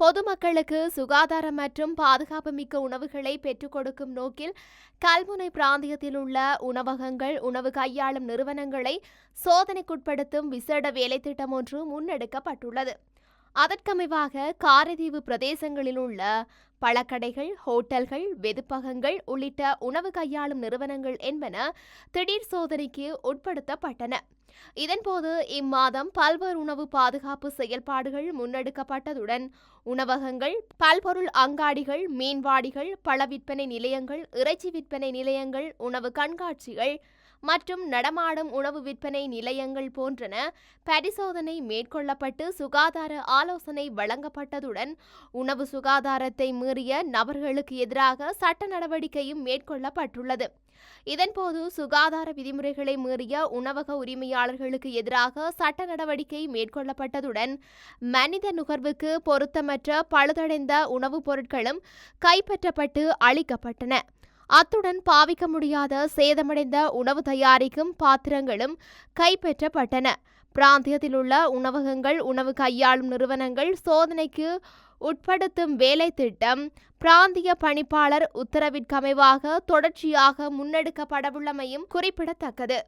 பொதுமக்களுக்கு சுகாதாரம் மற்றும் பாதுகாப்பு மிக்க உணவுகளை பெற்றுக் கொடுக்கும் நோக்கில் கல்முனை பிராந்தியத்தில் உள்ள உணவகங்கள் உணவு கையாளும் நிறுவனங்களை சோதனைக்குட்படுத்தும் விசேட வேலைத்திட்டம் ஒன்று முன்னெடுக்கப்பட்டுள்ளது. அதற்கமைவாக காரைதீவு பிரதேசங்களில் உள்ள பழக்கடைகள் ஹோட்டல்கள் வெதுப்பகங்கள் உள்ளிட்ட உணவு கையாளும் நிறுவனங்கள் என்பன திடீர் சோதனைக்கு உட்படுத்தப்பட்டன. இதன்போது இம்மாதம் பல்வேறு உணவு பாதுகாப்பு செயல்பாடுகள் முன்னெடுக்கப்பட்டதுடன் உணவகங்கள் பல்பொருள் அங்காடிகள் மீன்வாடிகள் பழ விற்பனை நிலையங்கள் இறைச்சி விற்பனை நிலையங்கள் உணவு கண்காட்சிகள் மற்றும் நடமாடும் உணவு விற்பனை நிலையங்கள் போன்றன பரிசோதனை மேற்கொள்ளப்பட்டு சுகாதார ஆலோசனை வழங்கப்பட்டதுடன் உணவு சுகாதாரத்தை மீறிய நபர்களுக்கு எதிராக சட்ட நடவடிக்கையும் மேற்கொள்ளப்பட்டுள்ளது. இதன்போது சுகாதார விதிமுறைகளை மீறிய உணவக உரிமையாளர்களுக்கு எதிராக சட்ட நடவடிக்கை மேற்கொள்ளப்பட்டதுடன் மனித நுகர்வுக்கு பொருத்தமற்ற பழுதடைந்த உணவுப் பொருட்களும் கைப்பற்றப்பட்டு அளிக்கப்பட்டன. அத்துடன் பாவிக்க முடியாத சேதமடைந்த உணவு தயாரிக்கும் பாத்திரங்களும் கைப்பற்றப்பட்டன. பிராந்தியத்தில் உள்ள உணவகங்கள் உணவு கையாளும் நிறுவனங்கள் சோதனைக்கு உட்படுத்தும் வேலை திட்டம் பிராந்திய பணிப்பாளர் உத்தரவிற்கமைவாக தொடர்ச்சியாக முன்னெடுக்கப்படவுள்ளமையும் குறிப்பிடத்தக்கது.